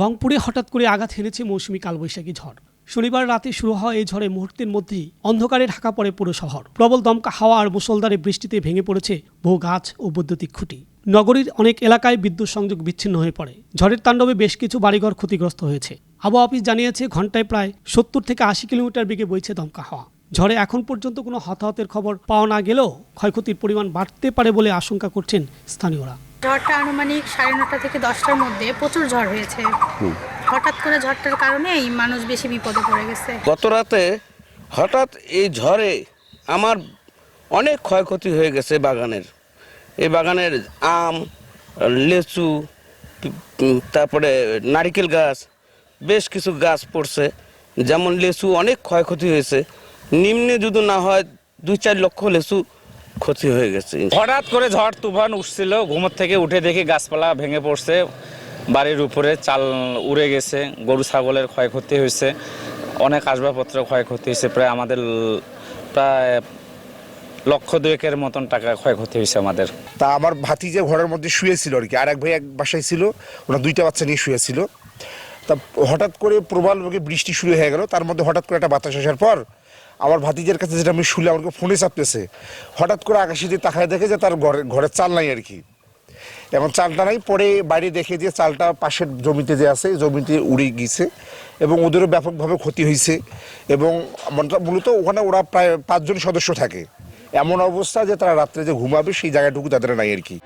রংপুরে হঠাৎ করে আঘাত হেনেছে মৌসুমী কালবৈশাখী ঝড়। শনিবার রাতে শুরু হওয়া এই ঝড়ে মুহূর্তের মধ্যেই অন্ধকারে ঢাকা পড়ে পুরো শহর। প্রবল দমকা হাওয়া আর মুসলধারে বৃষ্টিতে ভেঙে পড়েছে বহু গাছ ও বৈদ্যুতিক খুঁটি। নগরীর অনেক এলাকায় বিদ্যুৎ সংযোগ বিচ্ছিন্ন হয়ে পড়ে। ঝড়ের তাণ্ডবে বেশ কিছু বাড়িঘর ক্ষতিগ্রস্ত হয়েছে। আবহাওয়া অফিস জানিয়েছে ঘন্টায় প্রায় সত্তর থেকে আশি কিলোমিটার বেগে বইছে দমকা হাওয়া। ঝড়ে এখন পর্যন্ত কোনো হতাহতের খবর পাওয়া না গেলেও ক্ষয়ক্ষতির পরিমাণ বাড়তে পারে বলে আশঙ্কা করছেন স্থানীয়রা। ঝড়টা আনুমানিক সাড়ে নটা থেকে দশটার মধ্যে প্রচুর ঝড় হয়েছে। হঠাৎ করে ঝড়টার কারণেই মানুষ বেশি বিপদে পড়ে গেছে। গত রাতে হঠাৎ এই ঝড়ে আমার অনেক ক্ষয়ক্ষতি হয়ে গেছে বাগানের। এই বাগানের আম লেচু তারপরে নারিকেল গাছ বেশ কিছু গাছ পড়ছে। যেমন লেচু অনেক ক্ষয়ক্ষতি হয়েছে। নিম্নে যদি না হয় দুই চার লক্ষ লেচু ক্ষতি হয়ে গেছে। হঠাৎ করে ঝড় তুফান উঠছিল ঘুমোর থেকে উঠে দেখি গাছপালা ভেঙে পড়ছে বাড়ির উপরে চাল উড়ে গেছে গরু ছাগলের ক্ষয়ক্ষতি হয়েছে অনেক আসবাবপত্র ক্ষয়ক্ষতি হয়েছে প্রায় আমাদের প্রায় লক্ষ দুয়েকের মতন টাকা ক্ষয়ক্ষতি হয়েছে আমাদের। তা আমার ভাতি যে ঘরের মধ্যে শুয়েছিল আর কি আর এক ভাই এক বাসায় ছিল ওরা দুইটা বাচ্চা নিয়ে শুয়েছিল। তা হঠাৎ করে প্রবল বেগে বৃষ্টি শুরু হয়ে গেল তার মধ্যে হঠাৎ করে একটা বাতাস আসার পর আমার ভাতিজের কাছে যেটা আমি শুলে আমাকে ফোনে চাপতেছে। হঠাৎ করে আকাশে দিয়ে তাকায় দেখে যে তার ঘরে ঘরের চাল নাই আর কি। এবং চালটা নাই, পরে বাইরে দেখে যে চালটা পাশের জমিতে যে আছে জমিতে উড়ে গিয়েছে এবং ওদেরও ব্যাপকভাবে ক্ষতি হয়েছে এবং মূলত- ওখানে ওরা প্রায় পাঁচজন সদস্য থাকে। এমন অবস্থা যে তারা রাত্রে যে ঘুমাবে সেই জায়গাটুকু তাদের নাই আর কি।